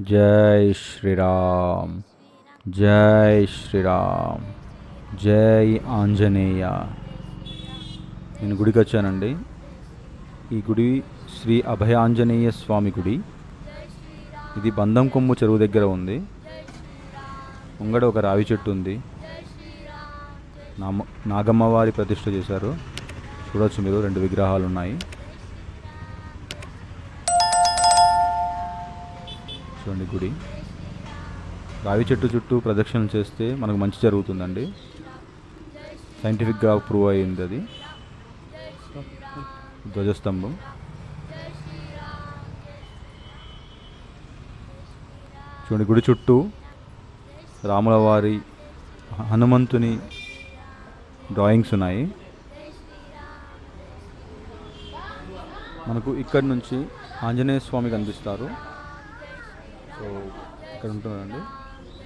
జై శ్రీరామ్ జై శ్రీరామ్ జై ఆంజనేయ. నేను గుడికి వచ్చానండి. ఈ గుడి శ్రీ అభయాంజనేయ స్వామి గుడి. ఇది బంధం కొమ్ము చెరువు దగ్గర ఉంది. ముంగడ ఒక రావి చెట్టు ఉంది. నామ నాగమ్మవారి ప్రతిష్ట చేశారు. చూడొచ్చు మీరు రెండు విగ్రహాలు ఉన్నాయి. చూడండి గుడి. రావి చెట్టు చుట్టూ ప్రదక్షిణలు చేస్తే మనకు మంచి జరుగుతుందండి. సైంటిఫిక్గా ప్రూవ్ అయ్యింది అది. ధ్వజస్తంభం. చూడండి గుడి చుట్టూ రాముల వారి హనుమంతుని డ్రాయింగ్స్ ఉన్నాయి. మనకు ఇక్కడి నుంచి ఆంజనేయ స్వామి కనిపిస్తారు. ఇక్కడ ఉంటుందండి.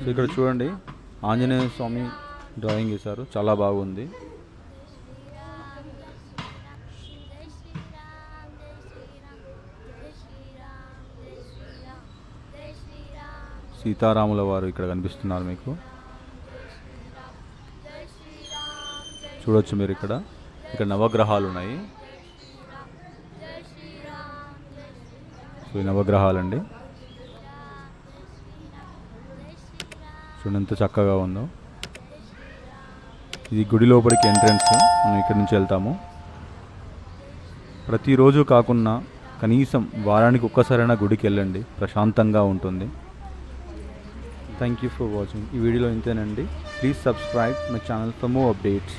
సో ఇక్కడ చూడండి ఆంజనేయ స్వామి డ్రాయింగ్ వేశారు. చాలా బాగుంది. సీతారాముల వారు ఇక్కడ కనిపిస్తున్నారు మీకు. చూడొచ్చు మీరు ఇక్కడ. ఇక్కడ నవగ్రహాలు ఉన్నాయి. సో ఈ నవగ్రహాలండి. చూడండి ఎంత చక్కగా ఉందో. ఇది గుడి లోపలికి ఎంట్రన్స్. మనం ఇక్కడి నుంచి వెళ్తాము. ప్రతిరోజు కాకుండా కనీసం వారానికి ఒక్కసారైనా గుడికి వెళ్ళండి. ప్రశాంతంగా ఉంటుంది. థ్యాంక్ యూ ఫర్ వాచింగ్ ఈ వీడియోలో ఇంతేనండి. Please subscribe my channel for more updates